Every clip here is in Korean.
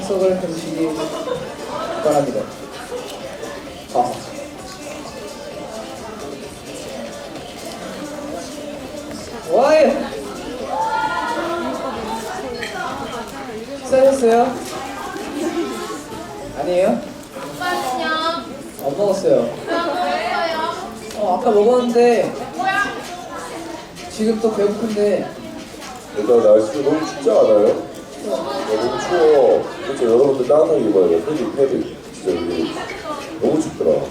약속을 해주시기 바랍니다. 아. 와이! 식사하셨어요? 아니에요? 안 먹었어요. 어, 아까 먹었는데? 지금 또 배고픈데 일단 날씨가 너무 춥지 않아요? 야, 너무 추워. 그렇죠. 여러분들 따뜻하게 입어야 돼. 패딩, 패딩. 진짜 여기 너무 춥더라.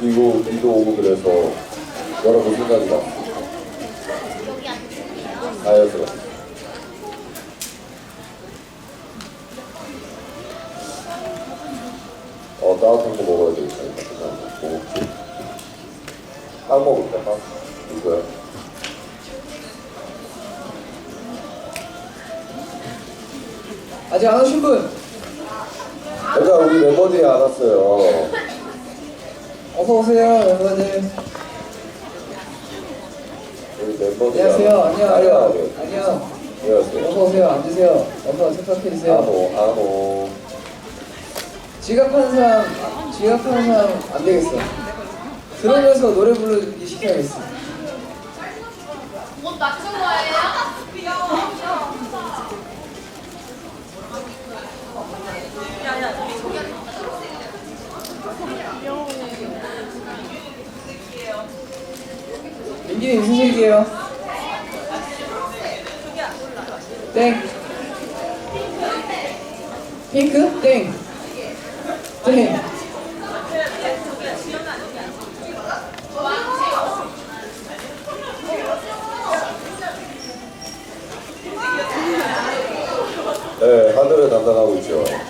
비고, 비도 오고 그래서 여러 분 생각이 나. 자연스럽 어, 따뜻한 거 먹어야 되겠다. 먹지? 빵 먹을까, 빵? 이거야? 아직 안 오신 분 여자 우리 멤버들이 안 왔어요. 어서 오세요 멤버들. 우리 멤버들이 안녕하세요. 안 안녕 왔어요. 안녕 안녕. 안녕. 안녕하세요. 어서 오세요. 앉으세요. 어서 세탁해 주세요. 아노, 아노. 지각하는 사람 지각하는 사람 안 되겠어. 들으면서 노래 부르기 시켜야겠어. 옷 맞춘 거예요? 민기님 무슨 색이에요? 땡. 핑크? 땡. 땡. 네, 하늘을 담당하고 있죠.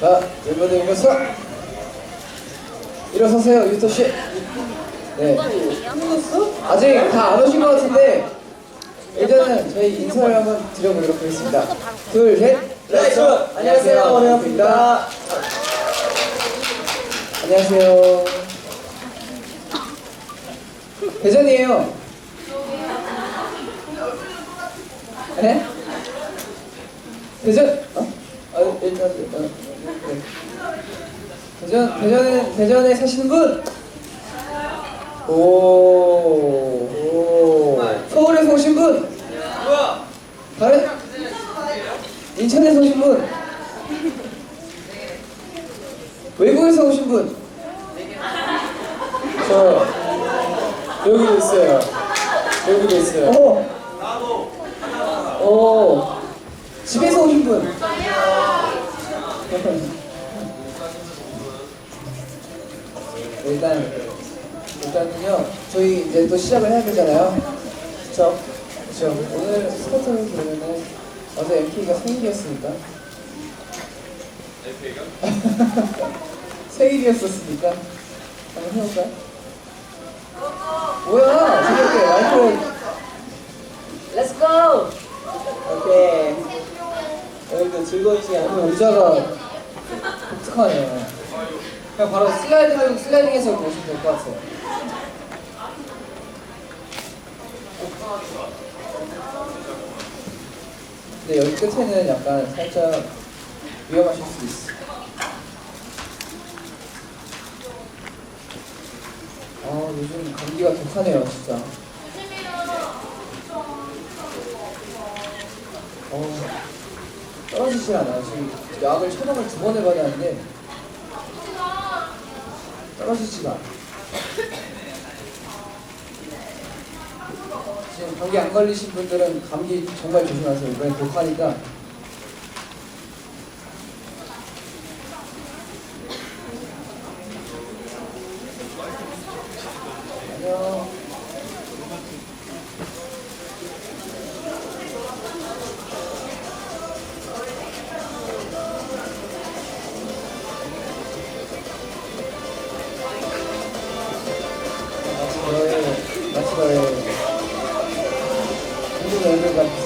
자, 멤버들 일어서. 일어서세요, 유토 씨. 네. 아직 다 안 오신 것 같은데 일단은 저희 인사를 한번 드려보도록 하겠습니다. 둘, 셋. 네, 안녕하세요, 원혜영입니다. 안녕하세요. 대전이에요. 네? 대전? 어? 아, 일단 어, 네. 대전 대전에 대전에 사시는 분. 오. 오. 서울에서 오신 분. 다른 인천에서 오신 분. 외국에서 오신 분. 저 여기도 있어요. 여기도 있어요. 어. 오. 집에서 오신 분. 일단 일단은요 저희 이제 또 시작을 해야 되잖아요. 그렇죠? 그렇죠. 오늘 스쿼트를 보면은 어제 MK가 생일이었으니까. MK가? 생일이었었으니까 한번 해볼까요? 뭐야? 저렇게 마이크로 Let's go. 오케이. 여러분들 즐거운 시간. 오늘 의자가 독특하네요. 그냥 바로 슬라이딩, 슬라이딩해서 보시면 될 것 같아요. 근데 여기 끝에는 약간 살짝 위험하실 수도 있어. 아, 요즘 감기가 독하네요, 진짜. 어, 떨어지질 않아요. 지금 약을 처방을 두 번을 받았는데 떨어지지가 않아. 지금 감기 안 걸리신 분들은 감기 정말 조심하세요. 이번에 독하니까 있어요. 힘을 내면 같